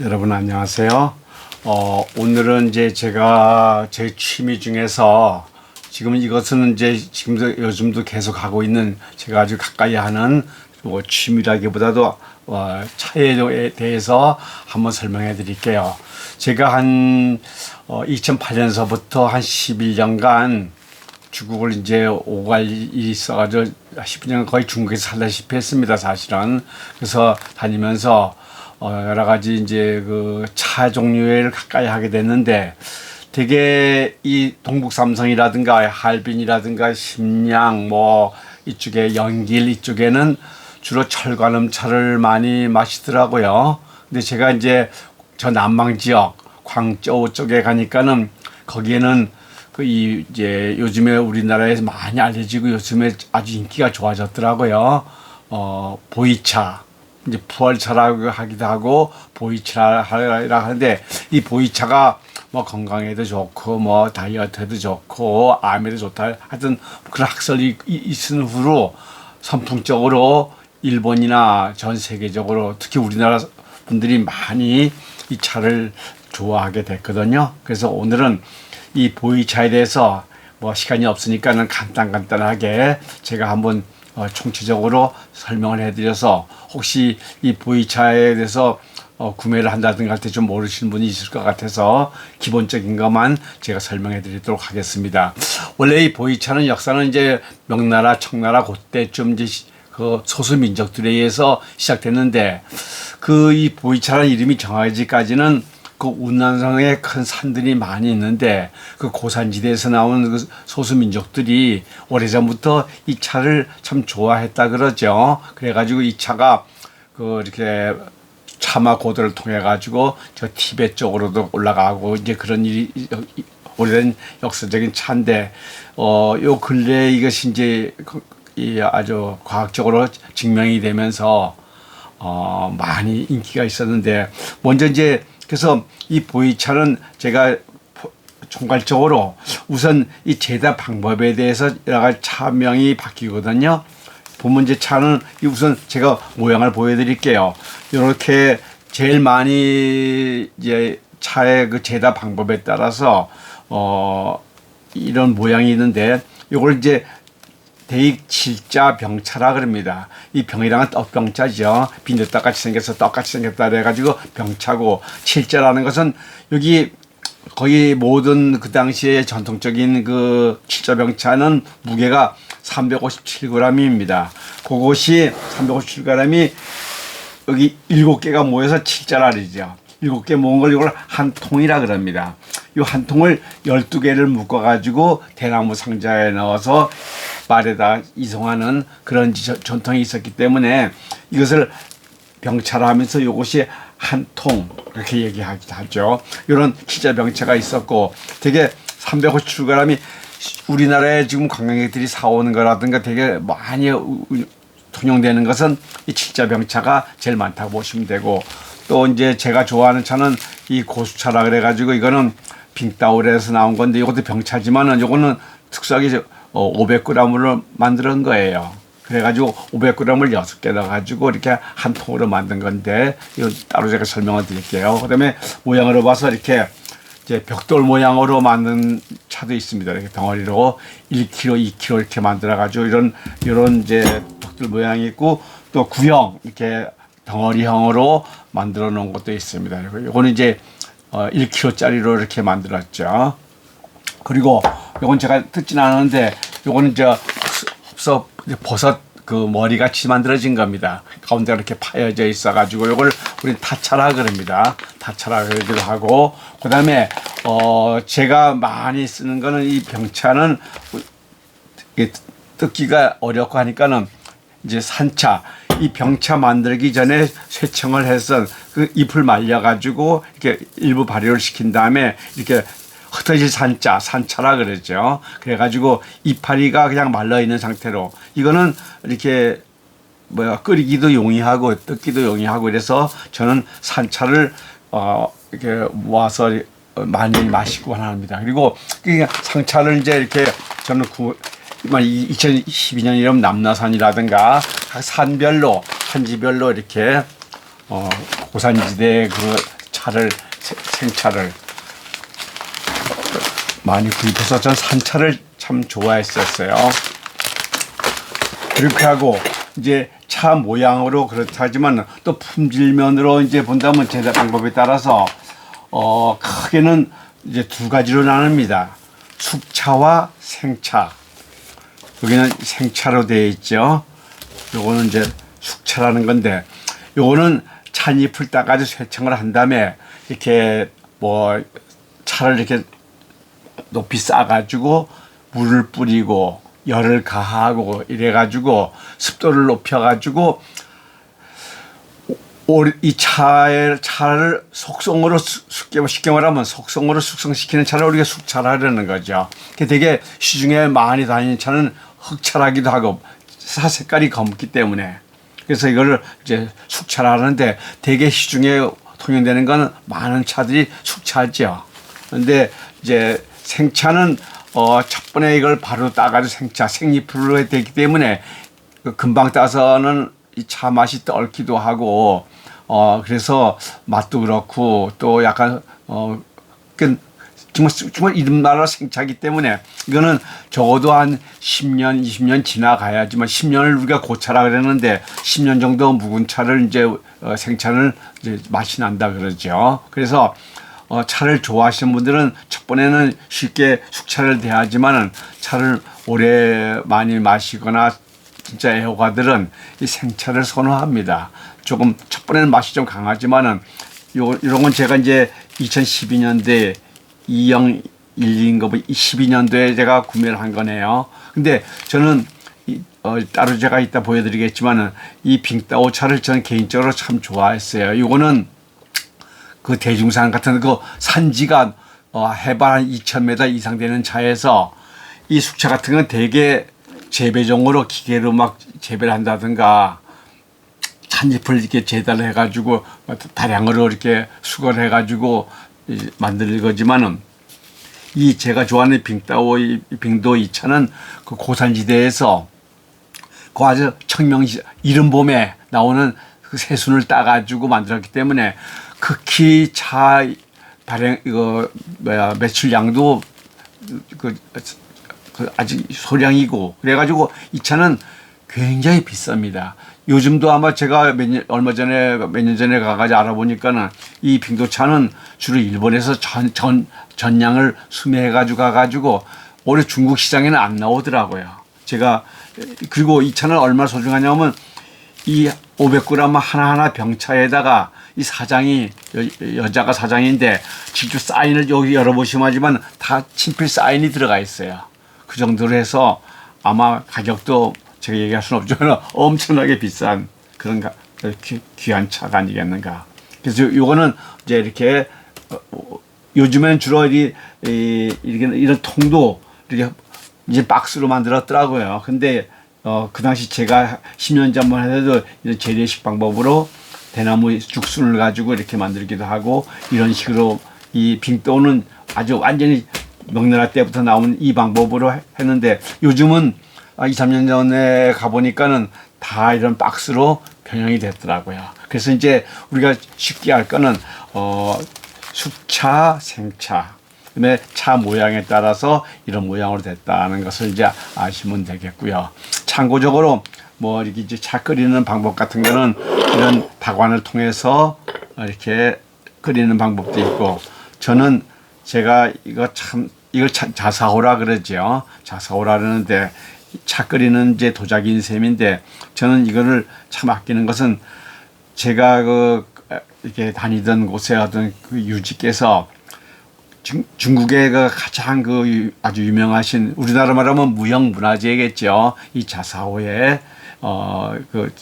여러분 안녕하세요. 어, 오늘은 이제 제가 제 취미 중에서 지금 이것은 이제 지금도 요즘도 계속 하고 있는 제가 아주 가까이 하는 뭐 취미라기보다도 어, 차에 대해서 한번 설명해 드릴게요. 제가 한 어, 2008년서부터 한 11년간 중국을 이제 오갈 일이 있어가지고 10년 거의 중국에서 살다시피 했습니다, 사실은. 그래서 다니면서 어, 여러 가지 이제 그 차 종류를 가까이 하게 됐는데 되게 이 동북 삼성이라든가 할빈이라든가 심양 뭐 이쪽에 연길 이쪽에는 주로 철관음 차를 많이 마시더라고요. 근데 제가 이제 저 남방 지역 광저우 쪽에 가니까는 거기에는 그 이 이제 요즘에 우리나라에서 많이 알려지고 요즘에 아주 인기가 좋아졌더라고요. 어 보이차 이제 부활차라고 하기도 하고 보이차라 하는데 이 보이차가 뭐 건강에도 좋고 뭐 다이어트에도 좋고 암에도 좋다 하여튼 그런 학설이 있은 후로 선풍적으로 일본이나 전 세계적으로 특히 우리나라 분들이 많이 이 차를 좋아하게 됐거든요. 그래서 오늘은 이 보이차에 대해서 뭐 시간이 없으니까는 간단 간단하게 제가 한번 어, 총체적으로 설명을 해드려서 혹시 이 보이차에 대해서 어, 구매를 한다든가 할 때 좀 모르시는 분이 있을 것 같아서 기본적인 것만 제가 설명해 드리도록 하겠습니다. 원래 이 보이차는 역사는 이제 명나라, 청나라 그때쯤 이제 그 소수 민족들에 의해서 시작됐는데 그 이 보이차라는 이름이 정해지기까지는 그 운난성에 큰 산들이 많이 있는데 그 고산지대에서 나오는 그 소수 민족들이 오래전부터 이 차를 참 좋아했다 그러죠. 그래가지고 이 차가 그 이렇게 차마 고도를 통해 가지고 저 티베트 쪽으로도 올라가고 이제 그런 일이 오래된 역사적인 차인데 어요 근래 이것이 이제 그이 아주 과학적으로 증명이 되면서 어 많이 인기가 있었는데 먼저 이제 그래서 이 보이차는 제가 총괄적으로 우선 이 제작 방법에 대해서 여러 가지 차명이 바뀌거든요. 이제 차는 우선 제가 모양을 보여드릴게요. 이렇게 제일 많이 이제 차의 그 제작 방법에 따라서 어 이런 모양이 있는데 이걸 이제 대익 칠자 병차라 그럽니다. 이 병이랑은 떡병자죠. 빈대떡 같이 생겨서 떡같이 생겼다 그래가지고 병차고 칠자라는 것은 여기 거의 모든 그 당시에 전통적인 그 칠자 병차는 무게가 357g입니다. 그것이 357g이 여기 일곱 개가 모여서 칠자라리죠. 일곱 개 모은 걸 이걸 한 통이라 그럽니다. 이 한 통을 열두 개를 묶어 가지고 대나무 상자에 넣어서 말에다 이송하는 그런 전통이 있었기 때문에 이것을 병차라 하면서 이것이 한 통 이렇게 얘기하기도 하죠. 이런 기자 병차가 있었고 되게 357g이 우리나라에 지금 관광객들이 사오는 거라든가 되게 많이 통용되는 것은 이 칠자 병차가 제일 많다고 보시면 되고 또 이제 제가 좋아하는 차는 이 고수차라 그래가지고 이거는 빙따오에서 나온 건데 이것도 병차지만은 이거는 특수하게 500g으로 만드는 거예요. 그래가지고 500g을 6개 넣어가지고 이렇게 한 통으로 만든 건데 이거 따로 제가 설명을 드릴게요. 그 다음에 모양으로 봐서 이렇게 이제 벽돌 모양으로 만든 차도 있습니다. 이렇게 덩어리로 1kg, 2kg 이렇게 만들어가지고 이런 이런 이제 벽돌 모양이 있고 또 구형 이렇게 덩어리형으로 만들어 놓은 것도 있습니다. 그리고 이거는 이제 어 1kg짜리로 이렇게 만들었죠. 그리고 요건 제가 듣진 않았는데 요거는 저 흡서 버섯 그 머리 같이 만들어진 겁니다. 가운데가 이렇게 파여져 있어 가지고 요걸 우리 타차라 그럽니다. 타차라 그러기도 하고 그 다음에 어 제가 많이 쓰는 거는 이 병차는 뜯기가 어렵고 하니까는 이제 산차 이 병차 만들기 전에 쇠청을 해서 그 잎을 말려 가지고 이렇게 일부 발효를 시킨 다음에 이렇게 흩어질 산자, 산차라 그러죠. 그래가지고 이파리가 그냥 말라 있는 상태로 이거는 이렇게 뭐야 끓이기도 용이하고 뜯기도 용이하고 이래서 저는 산차를 어 이렇게 모아서 많이 마시고 합니다. 그리고 그 상차를 이제 이렇게 저는 구, 2012년이면 남나산이라든가 각 산별로 산지별로 이렇게 어 고산지대 그 차를 세- 생차를 많이 구입해서 전 산차를 참 좋아했었어요. 그렇게 하고 이제 차 모양으로 그렇다지만 또 품질면으로 이제 본다면 제작 방법에 따라서 어 크게는 이제 두 가지로 나눕니다. 숙차와 생차. 여기는 생차로 되어 있죠. 요거는 이제 숙차라는 건데 요거는 찻잎을 따가지고 쇠청을 한 다음에 이렇게 뭐 차를 이렇게 높이 쌓아가지고 물을 뿌리고 열을 가하고 이래가지고 습도를 높여가지고 올- 이 차의 차를 속성으로 숙- 쉽게 말하면 속성으로 숙성시키는 차를 우리가 숙차라는 거죠. 그 되게 시중에 많이 다니는 차는 흑차라기도 하고 사 색깔이 검기 때문에 그래서 이거를 이제 숙차라는데 되게 시중에 통용되는 거는 많은 차들이 숙차죠. 근데 이제 생차는 어, 첫 번에 이걸 바로 따가지고 생차 해야 되기 때문에 그 금방 따서는 이 차 맛이 또 얽기도 하고 어 그래서 맛도 그렇고 또 약간 어 그, 정말 정말 이름나라 생차기 때문에 이거는 적어도 한 10년 20년 지나가야지만 10년을 우리가 고차라 그랬는데 10년 정도 묵은 차를 이제 어, 생차를 이제 맛이 난다 그러죠. 그래서 어, 차를 좋아하시는 분들은 첫 번에는 쉽게 숙차를 대하지만은 차를 오래 많이 마시거나 진짜 애호가들은 이 생차를 선호합니다. 조금 첫 번에는 맛이 좀 강하지만은 요 이런 건 제가 이제 2012년도에 2012인 거 12년도에 제가 구매를 한 거네요. 근데 저는 이, 어, 따로 제가 이따 보여드리겠지만은 이 빙따오 차를 저는 개인적으로 참 좋아했어요. 이거는 그 대중산 같은 그 산지가 어, 해발 한 2,000m 이상 되는 차에서 이 숙차 같은 건 되게 재배종으로 기계로 막 재배를 한다든가 찻잎을 이렇게 재단을 해가지고 다량으로 이렇게 수거를 해 가지고 이 만드는 거지만은 이 제가 좋아하는 빙따오 이 빙도 이 차는 그 고산지대에서 그 아주 청명시 이른 봄에 나오는 그 새순을 따 가지고 만들었기 때문에 극히 차 발행 이거 뭐야 매출량도 그, 그 아직 소량이고 그래가지고 이 차는 굉장히 비쌉니다. 요즘도 아마 제가 몇 년, 얼마 전에 몇 년 전에 가가지고 알아보니까는 이 빙도차는 주로 일본에서 전, 전, 전량을 수매해가지고 가가지고 올해 중국 시장에는 안 나오더라고요. 제가 그리고 이 차는 얼마나 소중하냐면 이 500g 하나하나 병차에다가 이 사장이 여, 자가 사장인데 직접 사인을 여기 열어보시면 하지만 다 친필 사인이 들어가 있어요. 그 정도로 해서 아마 가격도 제가 얘기할 수는 없지만 엄청나게 비싼 그런 가, 귀, 귀한 차가 아니겠는가. 그래서 요거는 이제 이렇게 어, 어, 요즘엔 주로 이, 이, 이런 통도 이렇게 이제 박스로 만들었더라고요. 근데 어, 그 당시 제가 10년 전만 해도 이런 재래식 방법으로 대나무 죽순을 가지고 이렇게 만들기도 하고 이런 식으로 이 빙도는 아주 완전히 명나라 때부터 나온 이 방법으로 해- 했는데 요즘은 아, 2, 3년 전에 가보니까는 다 이런 박스로 변형이 됐더라고요. 그래서 이제 우리가 쉽게 할 거는 어, 숙차, 생차, 그다음에 차 모양에 따라서 이런 모양으로 됐다는 것을 이제 아시면 되겠고요. 참고적으로 뭐 이렇게 이제 차 끓이는 방법 같은 거는 이런 다관을 통해서 이렇게 끓이는 방법도 있고 저는 제가 이거 참 이걸 차- 자사호라 그러죠. 자사호라 그러는데 차 끓이는 이제 도자기인 셈인데 저는 이거를 참 아끼는 것은 제가 그 이렇게 다니던 곳에 어떤 그 유지께서 중, 중국의 그 가장 그 유- 아주 유명하신 우리나라 말하면 무형 문화재겠죠. 이 자사오의 어그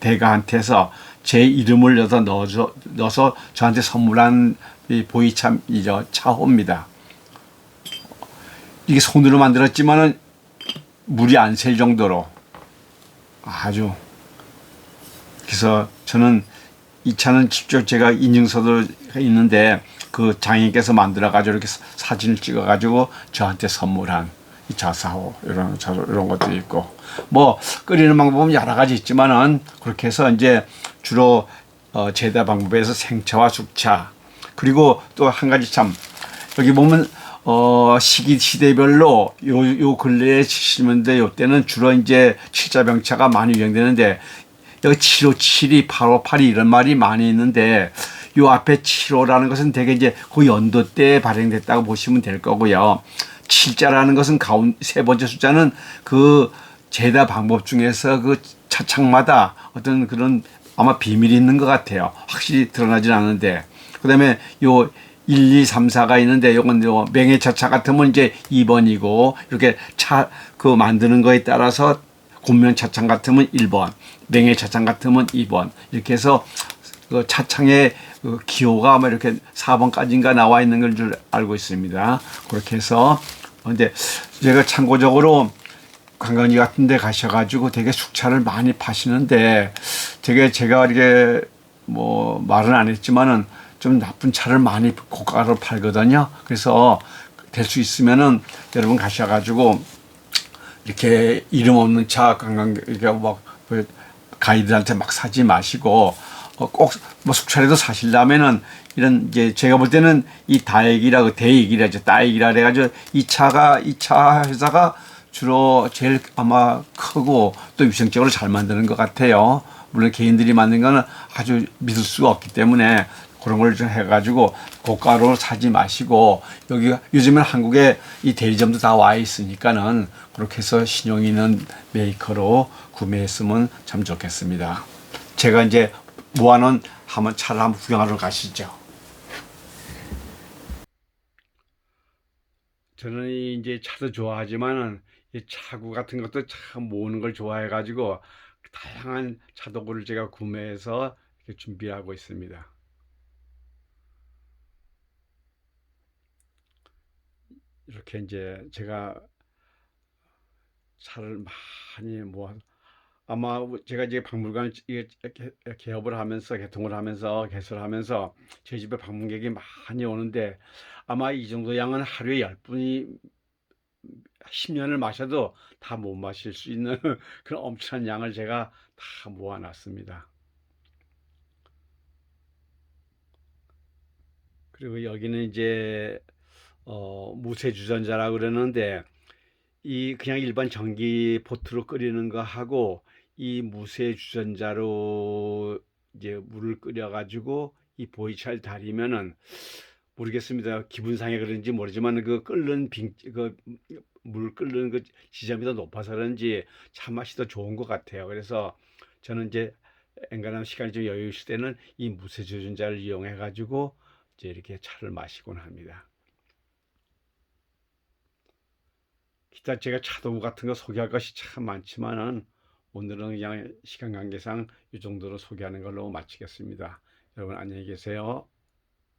대가한테서 제 이름을 넣어서 넣어서, 넣어서 저한테 선물한 이 보이참 이저 차호입니다. 이게 손으로 만들었지만은 물이 안 셀 정도로 아주 그래서 저는 이 차는 직접 제가 인증서도 있는데 그 장인께서 만들어 가지고 이렇게 사- 사진을 찍어 가지고 저한테 선물한 이 자사호 이런 자- 이런 것도 있고 뭐 끓이는 방법은 여러 가지 있지만은 그렇게 해서 이제 주로 어 제다 방법에서 생차와 숙차 그리고 또 한 가지 참 여기 보면 어 시기 시대별로 요 요 근래에 70년대 요 때는 주로 이제 칠자병차가 많이 유행되는데 여기 757이 858이 이런 말이 많이 있는데 요 앞에 75라는 것은 대개 이제 그 연도 때 발행됐다고 보시면 될 거고요. 7자라는 것은 가운 세 번째 숫자는 그 제다 방법 중에서 그 차창마다 어떤 그런 아마 비밀이 있는 것 같아요. 확실히 드러나진 않는데. 그 다음에 요 1, 2, 3, 4가 있는데 요건 요 명예차차 같으면 이제 2번이고 이렇게 차 그 만드는 거에 따라서 곤면 차창 같으면 1번, 명예 차창 같으면 2번 이렇게 해서 그 차창의 그 기호가 아마 이렇게 4번까지인가 나와 있는 걸 줄 알고 있습니다. 그렇게 해서 근데 제가 참고적으로 관광지 같은 데 가셔가지고 되게 숙차를 많이 파시는데 되게 제가 이렇게 뭐 말은 안 했지만은 좀 나쁜 차를 많이 고가로 팔거든요. 그래서 될 수 있으면은 여러분 가셔가지고 이렇게 이름 없는 차 관광 이렇게 막그 가이드한테 막 사지 마시고 어, 꼭뭐 숙차라도 사실라면은 이런 이제 제가 볼 때는 이 다액이라 그 대액이라죠 다액이라 그래가지고 이 차가 이 차 회사가 주로 제일 아마 크고 또 위생적으로 잘 만드는 것 같아요. 물론 개인들이 만든 거는 아주 믿을 수가 없기 때문에 그런 걸 좀 해가지고 고가로 사지 마시고 여기 요즘엔 한국에 이 대리점도 다 와 있으니까는 그렇게 해서 신용 있는 메이커로 구매했으면 참 좋겠습니다. 제가 이제 모아놓은 한번 차를 한번 구경하러 가시죠. 저는 이제 차도 좋아하지만은 이 차구 같은 것도 참 모으는 걸 좋아해 가지고 다양한 차도구를 제가 구매해서 이렇게 준비하고 있습니다. 이렇게 이제 제가 차를 많이 모아 아마 제가 이제 박물관 개업을 하면서 개통을 하면서 개설하면서 제 집에 방문객이 많이 오는데 아마 이 정도 양은 하루에 열 분이 10년을 마셔도 다 못 마실 수 있는 그런 엄청난 양을 제가 다 모아놨습니다. 그리고 여기는 이제 어, 무쇠 주전자라고 그러는데 이 그냥 일반 전기 포트로 끓이는 거 하고 이 무쇠 주전자로 이제 물을 끓여 가지고 이 보이차를 달이면은 모르겠습니다. 기분상에 그런지 모르지만 그 끓는 빙, 그 물 끓는 그 지점이 더 높아서 그런지 차 맛이 더 좋은 것 같아요. 그래서 저는 이제 엔간한 시간이 좀 여유 있을 때는 이 무쇠 주전자를 이용해 가지고 이제 이렇게 차를 마시곤 합니다. 기타 제가 차도구 같은 거 소개할 것이 참 많지만은 오늘은 그냥 시간 관계상 이 정도로 소개하는 걸로 마치겠습니다. 여러분 안녕히 계세요.